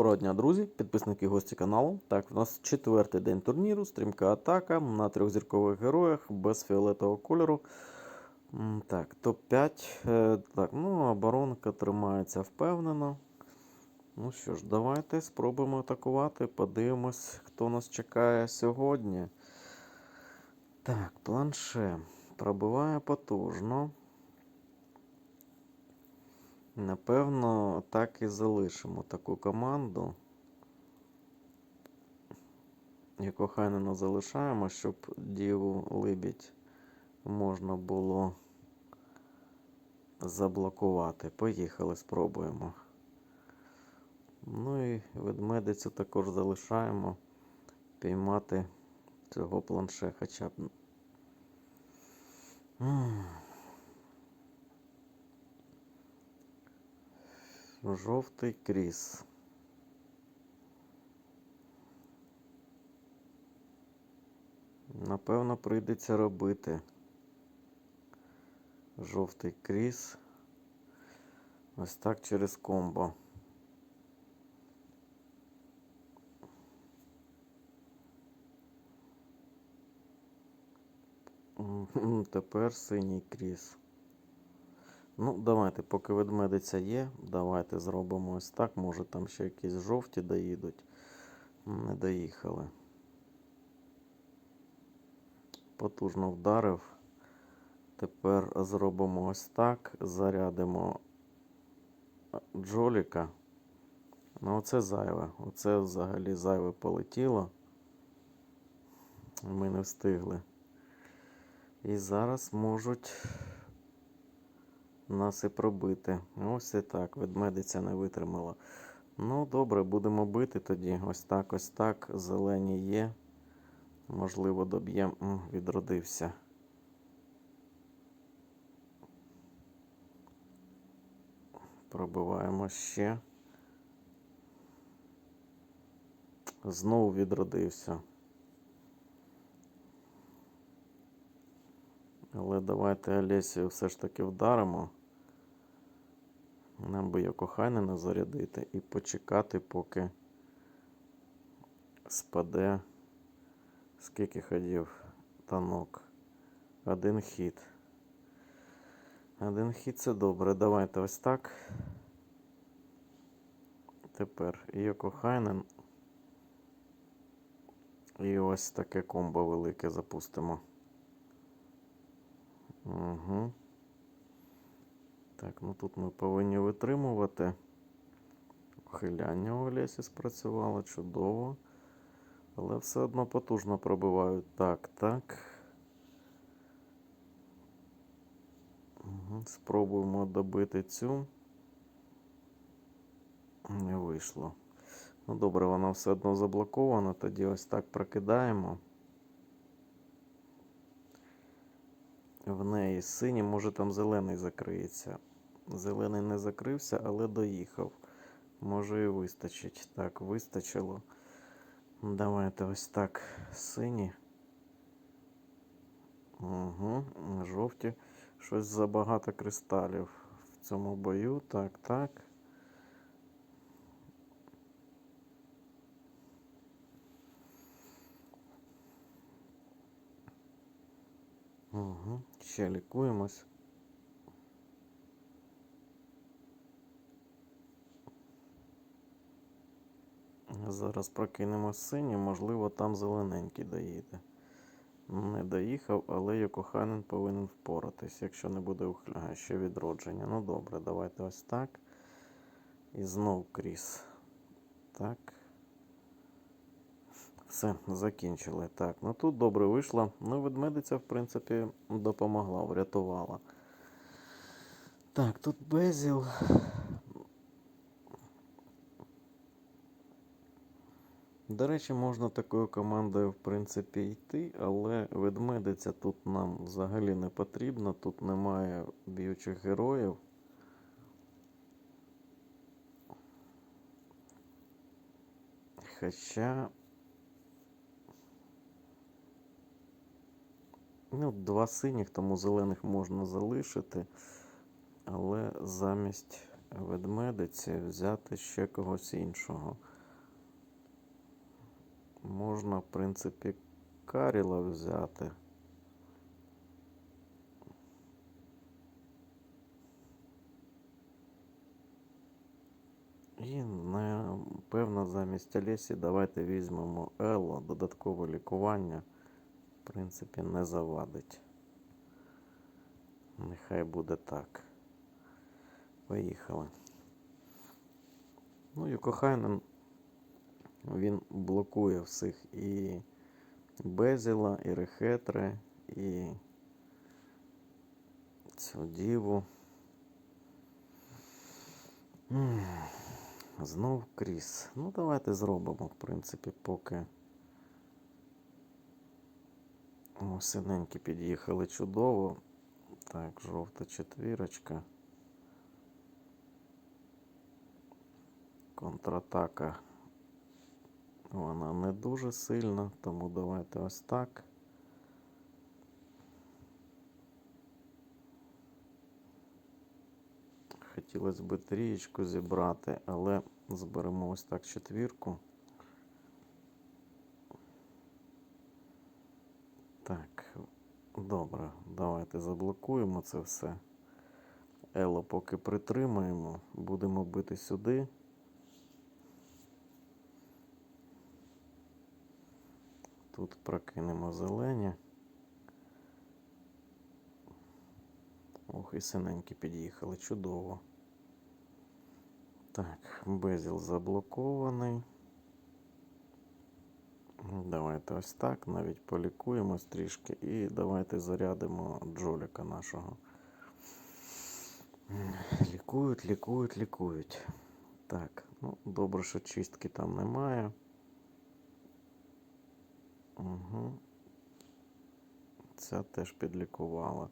Доброго дня, друзі, підписники і гості каналу. Так, у нас четвертий день турніру, стрімка атака на трьохзіркових героях без фіолетового кольору. Так, топ-5. Е, Так, ну, оборонка тримається впевнено. Ну що ж, давайте спробуємо атакувати. Подивимось, хто нас чекає сьогодні. Так, планше. Пробиває потужно. Напевно, так і залишимо таку команду. Яку залишаємо, щоб Діву Либідь можна було заблокувати. Поїхали, спробуємо. Ну і ведмедицю також залишаємо піймати цього планше хоча б. Жовтий кріс. Напевно, прийдеться робити. Жовтий кріс. Ось так через комбо. Тепер синій кріс. Ну, давайте, поки ведмедиця є, давайте зробимо ось так. Може там ще якісь жовті доїдуть. Не доїхали. Потужно вдарив. Тепер зробимо ось так. Зарядимо Джоліка. Ну, оце зайве. Оце взагалі зайве полетіло. Ми не встигли. І зараз можуть нас і пробити. Ось і так, ведмедиця не витримала. Ну, добре, будемо бити тоді. Ось так, ось так. Зелені є. Можливо, доб'ємо. Відродився. Пробиваємо ще. Знову відродився. Але давайте Олесію все ж таки вдаримо. Нам би його кохайнена зарядити і почекати, поки спаде скільки ходів танок. Один хід. Один хід це добре. Давайте ось так. Тепер Йоко Хайнен. І ось таке комбо велике запустимо. Угу. Так, ну тут ми повинні витримувати. Ухиляння у Олесі спрацювало чудово. Але все одно потужно пробивають. Так, так. Угу. Спробуємо добити цю. Не вийшло. Ну добре, вона все одно заблокована. Тоді ось так прокидаємо. В неї синій, може там зелений закриється. Зелений не закрився, але доїхав. Може і вистачить. Так, вистачило. Давайте ось так. Сині. Угу, жовті. Щось забагато кристалів в цьому бою. Так, так. Угу. Ще лікуємось. Зараз прокинемо синій, можливо, там зелененький доїде. Не доїхав, але Йокоханен повинен впоратись, якщо не буде ухиляга, ще відродження. Ну добре, давайте ось так. І знов кріс. Так. Все, закінчили. Так, ну тут добре вийшло. Ну, ведмедиця, в принципі, допомогла, врятувала. Так, тут Безіл. До речі, можна такою командою, в принципі, йти, але ведмедиця тут нам взагалі не потрібна. Тут немає б'ючих героїв. Хоча. Ну, два синіх, тому зелених можна залишити, але замість ведмедиці взяти ще когось іншого. Можна, в принципі, Каріла взяти. І напевно замість Олесі давайте візьмемо Елло. Додаткове лікування, в принципі, не завадить. Нехай буде так. Поїхали. Ну, Юкохайнен, він блокує всіх і Безіла, і Рехетре, і цю діву. Знов Кріс. Ну, давайте зробимо, в принципі, поки. О, синенькі під'їхали чудово. Так, жовта четвірочка. Контратака. Вона не дуже сильна, тому давайте ось так. Хотілося б трієчку зібрати, але зберемо ось так четвірку. Так, добре, давайте заблокуємо це все. Ело поки притримаємо, будемо бити сюди. Тут прокинемо зелені. Ох, і синенькі під'їхали. Чудово. Так, безіл заблокований. Давайте ось так. Навіть полікуємось трішки. І давайте зарядимо Джоліка нашого. Лікують, лікують, лікують. Так, ну, добре, що чистки там немає. Угу. Ця теж підлікувала.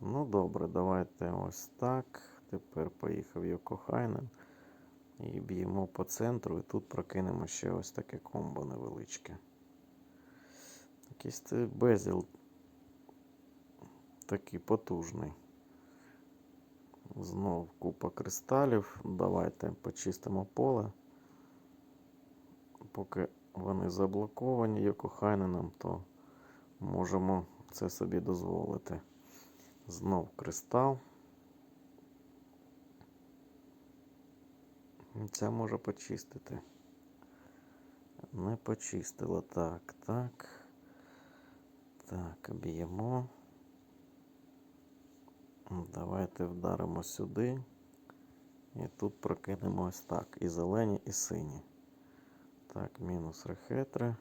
Ну, добре, давайте ось так. Тепер поїхав Йокохайнен. І б'ємо по центру. І тут прокинемо ще ось таке комбо невеличке. Якийсь безіл такий потужний. Знов купа кристалів. Давайте почистимо поле. Поки вони заблоковані Йокохайненом, то можемо це собі дозволити. Знов кристал. Ця може почистити. Не почистила. Так, так. Так, б'ємо. Давайте вдаримо сюди. І тут прокинемо ось так. І зелені, і сині. Так, мінус рехетри.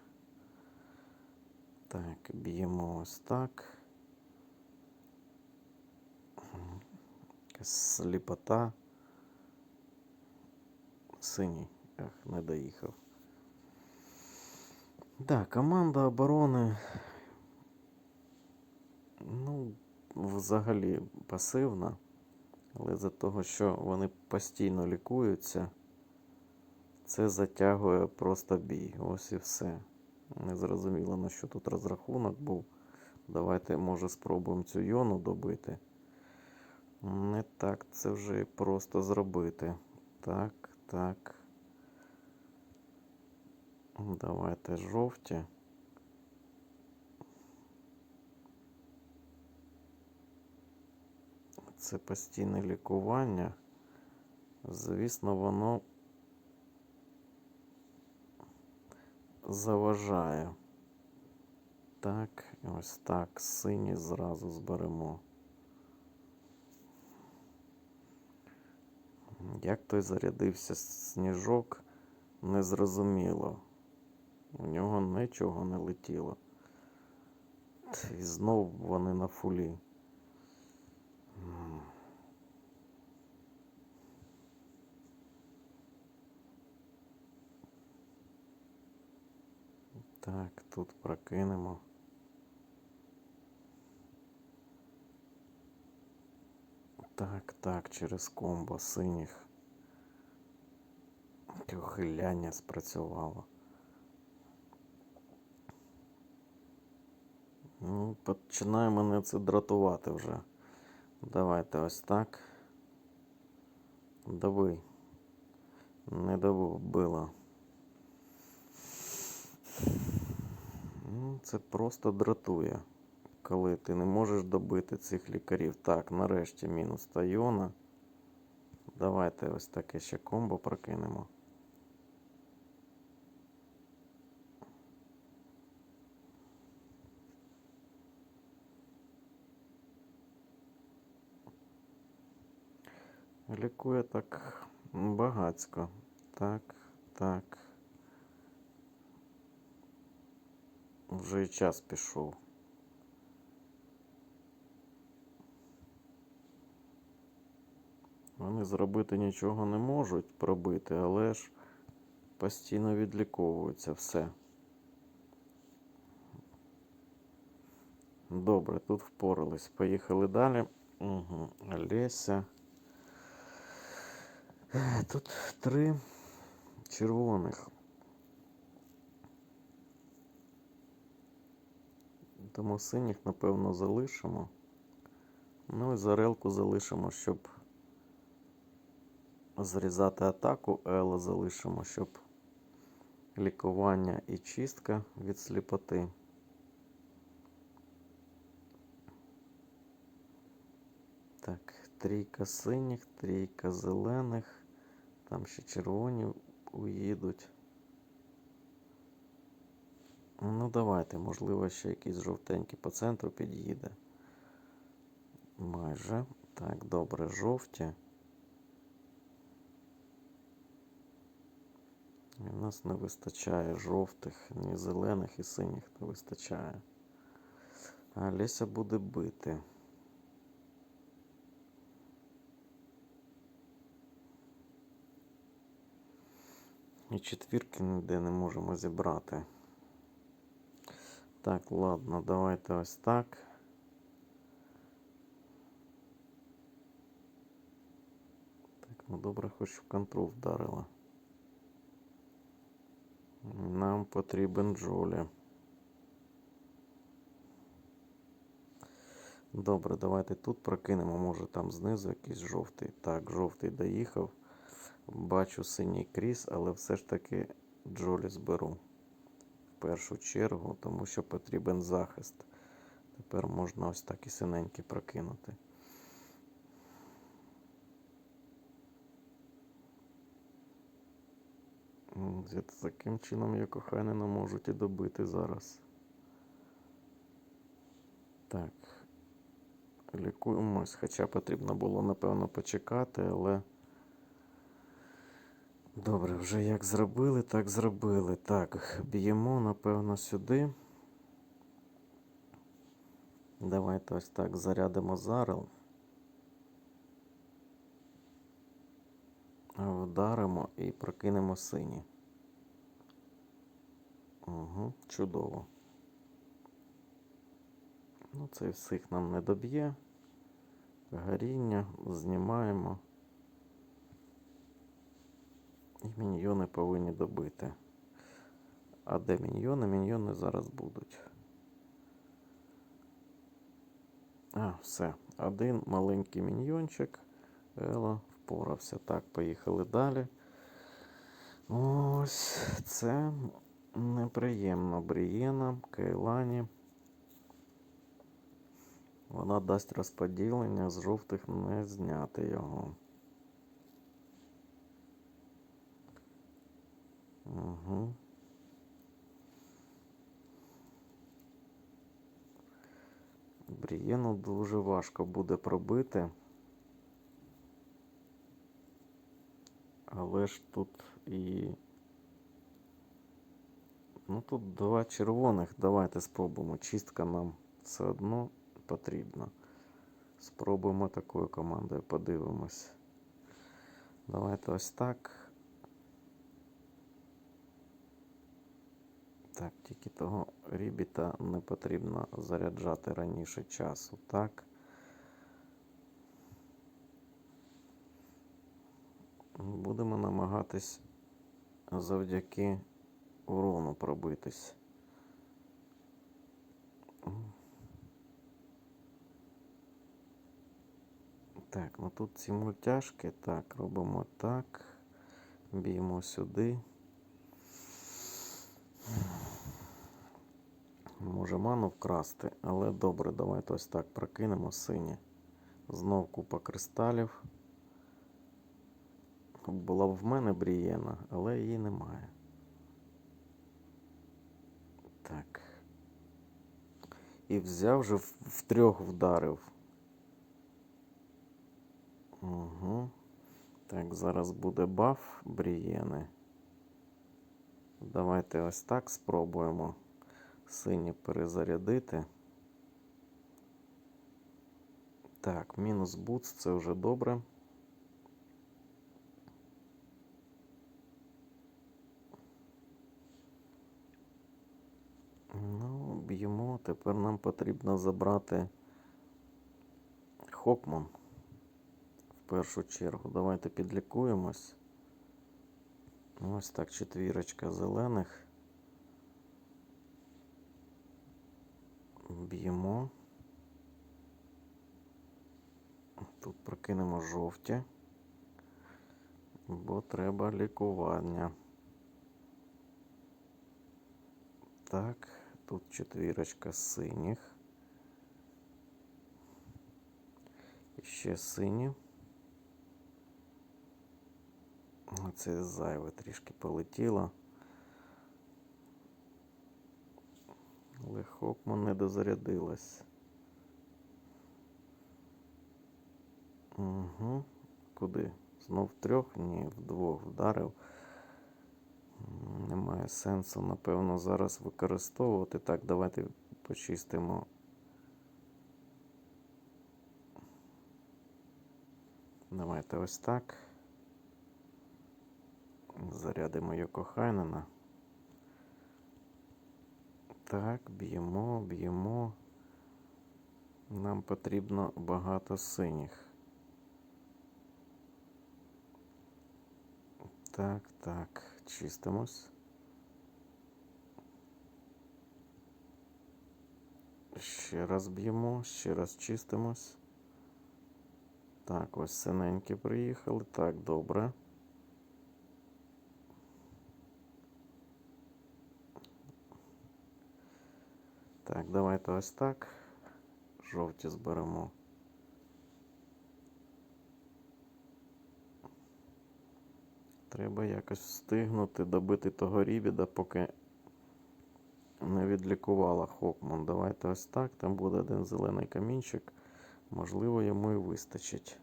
Так, б'ємо ось так. Сліпота. Синій. Ах, не доїхав. Так, команда оборони. Ну, взагалі пасивна. Але за того, що вони постійно лікуються, це затягує просто бій. Ось і все. Не зрозуміло, на що тут розрахунок був. Давайте, може, спробуємо цю йону добити. Не так це вже просто зробити. Так, так. Давайте жовті. Це постійне лікування. Звісно, воно заважає. Так, ось так. Сині зразу зберемо. Як той зарядився сніжок, незрозуміло. У нього нічого не летіло. І знов вони на фулі. Так, тут прокинемо. Так, так, через комбо синіх. Ухиляння спрацювало. Ну, починає мене це дратувати вже. Давайте ось так. Дави. Не добило. Це просто дратує, коли ти не можеш добити цих лікарів. Так, нарешті мінус Тайона. Давайте ось таке ще комбо прокинемо. Лікує так багацько. Так, так. Вже і час пішов. Вони зробити нічого не можуть пробити, але ж постійно відліковуються все. Добре, тут впорались. Поїхали далі. Угу. Олеся. Тут три червоних. Тому синіх, напевно, залишимо. Ну і зарелку залишимо, щоб зрізати атаку, Ела залишимо, щоб лікування і чистка від сліпоти. Так, трійка синіх, трійка зелених. Там ще червоні уїдуть. Ну, давайте, можливо, ще якийсь жовтенький по центру під'їде. Майже. Так, добре, жовті. І в нас не вистачає жовтих, ні зелених і синіх не вистачає. А Леся буде бити. І четвірки ніде не можемо зібрати. Так, ладно, давайте ось так. Так, ну добре, хоч в контрол вдарила. Нам потрібен Джолі. Добре, давайте тут прокинемо. Може там знизу якийсь жовтий. Так, жовтий доїхав. Бачу синій кріс, але все ж таки Джолі зберу першу чергу, тому що потрібен захист. Тепер можна ось так і синенький прокинути. Таким чином я кохання не можуть і добити зараз. Так. Лікуємось, хоча потрібно було, напевно, почекати, але. Добре, вже як зробили, так зробили. Так, б'ємо, напевно, сюди. Давайте ось так зарядимо зарел. Вдаримо і прокинемо сині. Угу, чудово. Ну, це всіх нам не доб'є. Горіння знімаємо. І міньйони повинні добити. А де міньйони? Міньйони зараз будуть. А, все. Один маленький міньйончик. Ела впорався. Так, поїхали далі. Ось це неприємно. Брієна, Кейлані. Вона дасть розподілення, з жовтих не зняти його. Угу. Брієну дуже важко буде пробити. Але ж тут і. Ну тут два червоних. Давайте спробуємо. Чистка нам все одно потрібна. Спробуємо такою командою, подивимось. Давайте ось так. Так, тільки того рібіта не потрібно заряджати раніше часу, так. Будемо намагатись завдяки урону пробитись. Так, ну тут ці мультяшки. Так, робимо так. Б'ємо сюди. Може ману вкрасти, але добре, давайте ось так прокинемо сині. Знов купа кристалів. Була б в мене брієна, але її немає. Так. І взяв же в, в трьох вдарив. Угу. Так, зараз буде баф брієни. Давайте ось так спробуємо сині перезарядити. Так, мінус буц, це вже добре. Ну, б'ємо. Тепер нам потрібно забрати Хокман. В першу чергу. Давайте підлікуємось. Ось так, четвірочка зелених. Б'ємо. Тут прокинемо жовті, бо треба лікування. Так, тут четвірочка синіх. І ще сині. Це зайве трішки полетіло. Але Хокман не дозарядилась. Угу. Куди? Знов трьох? Ні, вдвох вдарив. Немає сенсу, напевно, зараз використовувати. Так, давайте почистимо. Давайте ось так. Зарядимо Йокохайнена. Так, б'ємо, б'ємо. Нам потрібно багато синіх. Так, так, чистимось. Ще раз б'ємо, ще раз чистимось. Так, ось синенькі приїхали. Так, добре. Так, давайте ось так. Жовті зберемо. Треба якось встигнути добити того рібіда, поки не відлікувала Хокман. Давайте ось так. Там буде один зелений камінчик. Можливо, йому і вистачить.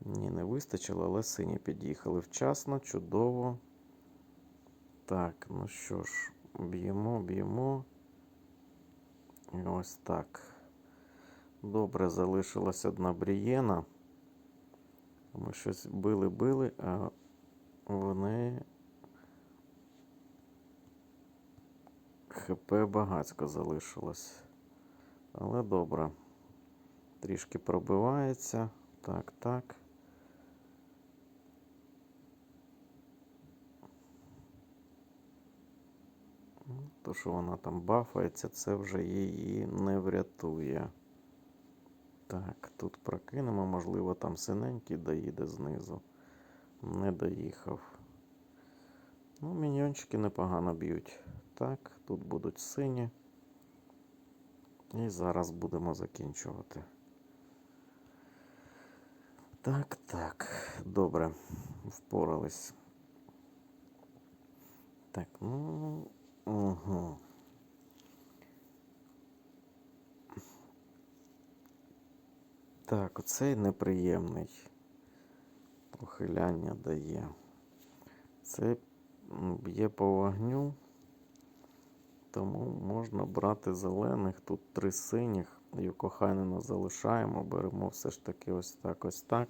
Ні, не вистачило, але сині під'їхали вчасно, чудово. Так, ну що ж, б'ємо, б'ємо. Ось так. Добре, залишилась одна брієна. Ми щось били-били, а вони ХП багацько залишилось. Але добре. Трішки пробивається. Так, так. То, що вона там бафається, це вже її не врятує. Так, тут прокинемо, можливо, там синенький доїде знизу. Не доїхав. Ну, міньйончики непогано б'ють. Так, тут будуть сині. І зараз будемо закінчувати. Так, так, добре, впорались. Так, ну. Угу. Так, оцей неприємний. Ухиляння дає. Це б'є по вогню. Тому можна брати зелених. Тут три синіх. Юкохайнена залишаємо. Беремо все ж таки ось так, ось так.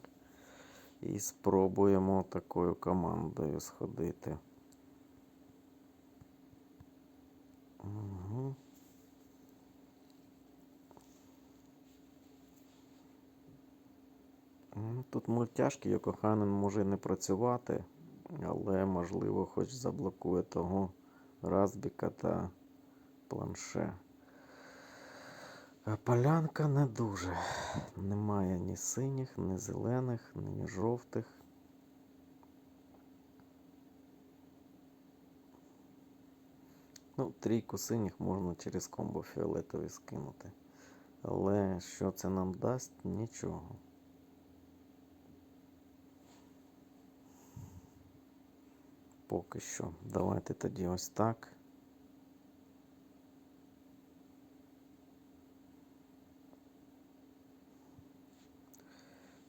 І спробуємо такою командою сходити. Тут мультяшки Йокоханен може не працювати, але можливо хоч заблокує того Разбіка та планше. А полянка не дуже. Немає ні синіх, ні зелених, ні жовтих. Ну, трійку синіх можна через комбо фіолетові скинути. Але що це нам дасть? Нічого. Поки що. Давайте тоді ось так.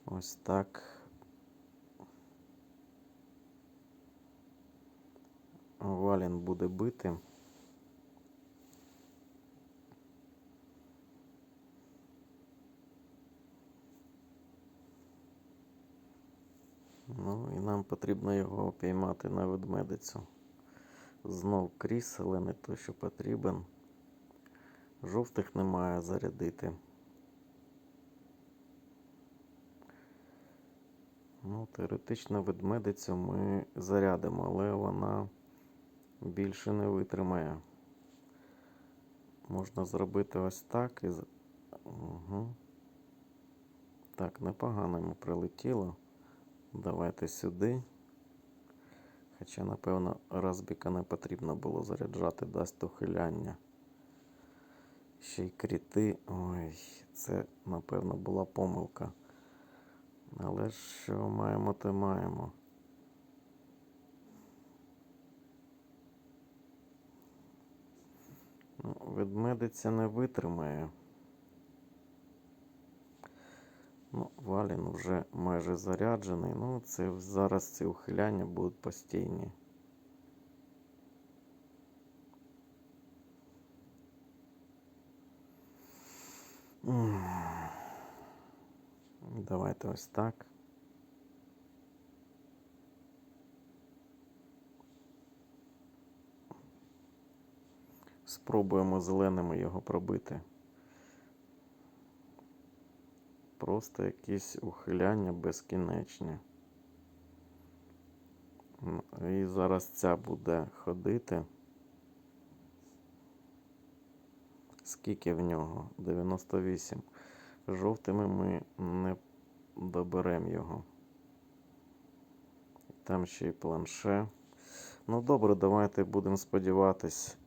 Ось так. Валін буде бити. І нам потрібно його піймати на ведмедицю. Знов кріс, але не той, що потрібен. Жовтих немає зарядити. Ну, теоретично ведмедицю ми зарядимо, але вона більше не витримає. Можна зробити ось так і. Угу. Так, непогано йому прилетіло. Давайте сюди. Хоча, напевно, Разбіка не потрібно було заряджати, дасть ухиляння. Ще й кріти. Ой, це, напевно, була помилка. Але що маємо, то маємо. Ну, ведмедиця не витримає. Ну, Валін вже майже заряджений. Ну, це зараз ці ухиляння будуть постійні. Давайте ось так. Спробуємо зеленими його пробити. Просто якісь ухиляння безкінечні. І зараз ця буде ходити. Скільки в нього? 98. Жовтими ми не доберемо його. Там ще й планше. Ну добре, давайте будемо сподіватись.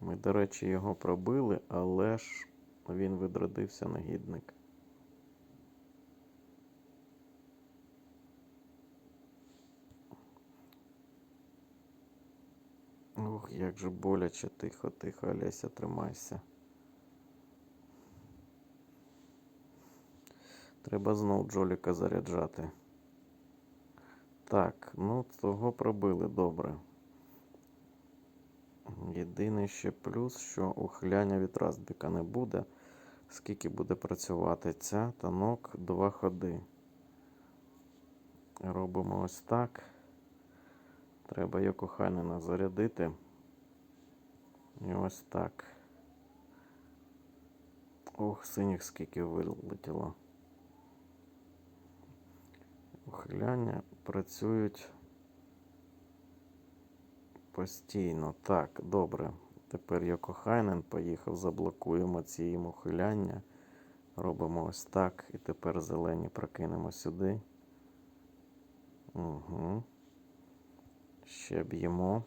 Ми, до речі, його пробили, але ж він відродився негідник. Ох, як же боляче, тихо, тихо, Олеся, тримайся. Треба знов Джоліка заряджати. Так, ну того пробили добре. Єдиний ще плюс, що ухиляння від Разбіка не буде. Скільки буде працювати ця танок два ходи. Робимо ось так. Треба Йокоханена зарядити. І ось так. Ох, синіх скільки вилетіло. Ухиляння працюють постійно. Так, добре. Тепер Йокохайнен поїхав, заблокуємо ці їм ухиляння. Робимо ось так. І тепер зелені прокинемо сюди. Угу. Ще б'ємо.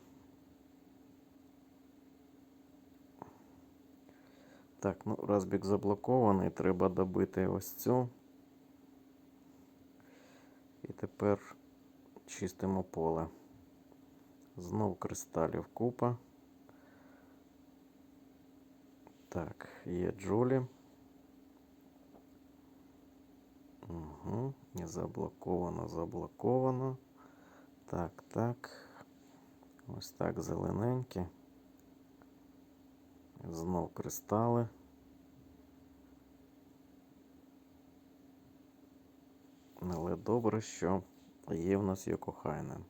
Так, ну, розбіг заблокований. Треба добити ось цю. І тепер чистимо поле. Знов кристалів купа. Так, є Джолі. Угу. І заблоковано, заблоковано. Так, так. Ось так зелененькі. Знов кристали. Але добре, що є в нас Йокохайнен.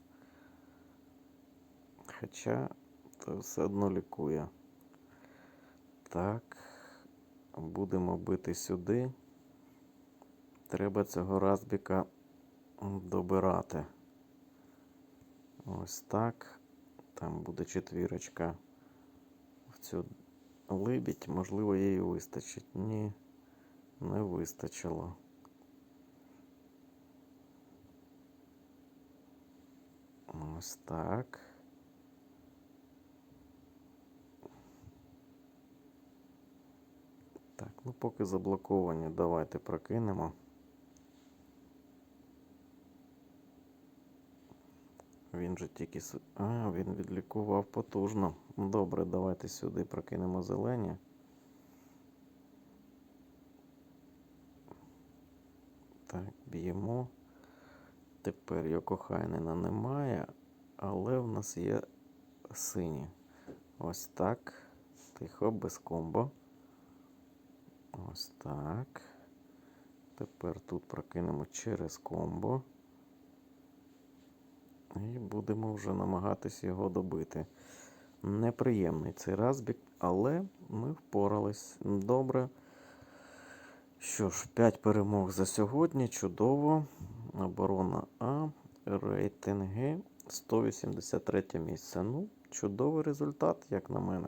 Хоча це все одно лікує. Так, будемо бити сюди. Треба цього Разбіка добирати. Ось так. Там буде четвірочка в цю либідь. Можливо, їй вистачить. Ні, не вистачило. Ось так. Так, ну поки заблоковані, давайте прокинемо. Він же тільки. А, він відлікував потужно. Добре, давайте сюди прокинемо зелені. Так, б'ємо. Тепер його Йокохайнена немає, але в нас є сині. Ось так. Тихо, без комбо. Ось так. Тепер тут прокинемо через комбо. І будемо вже намагатись його добити. Неприємний цей розбіг, але ми впорались добре. Що ж, 5 перемог за сьогодні. Чудово. Оборона А. Рейтинги 183 місце. Ну, чудовий результат, як на мене.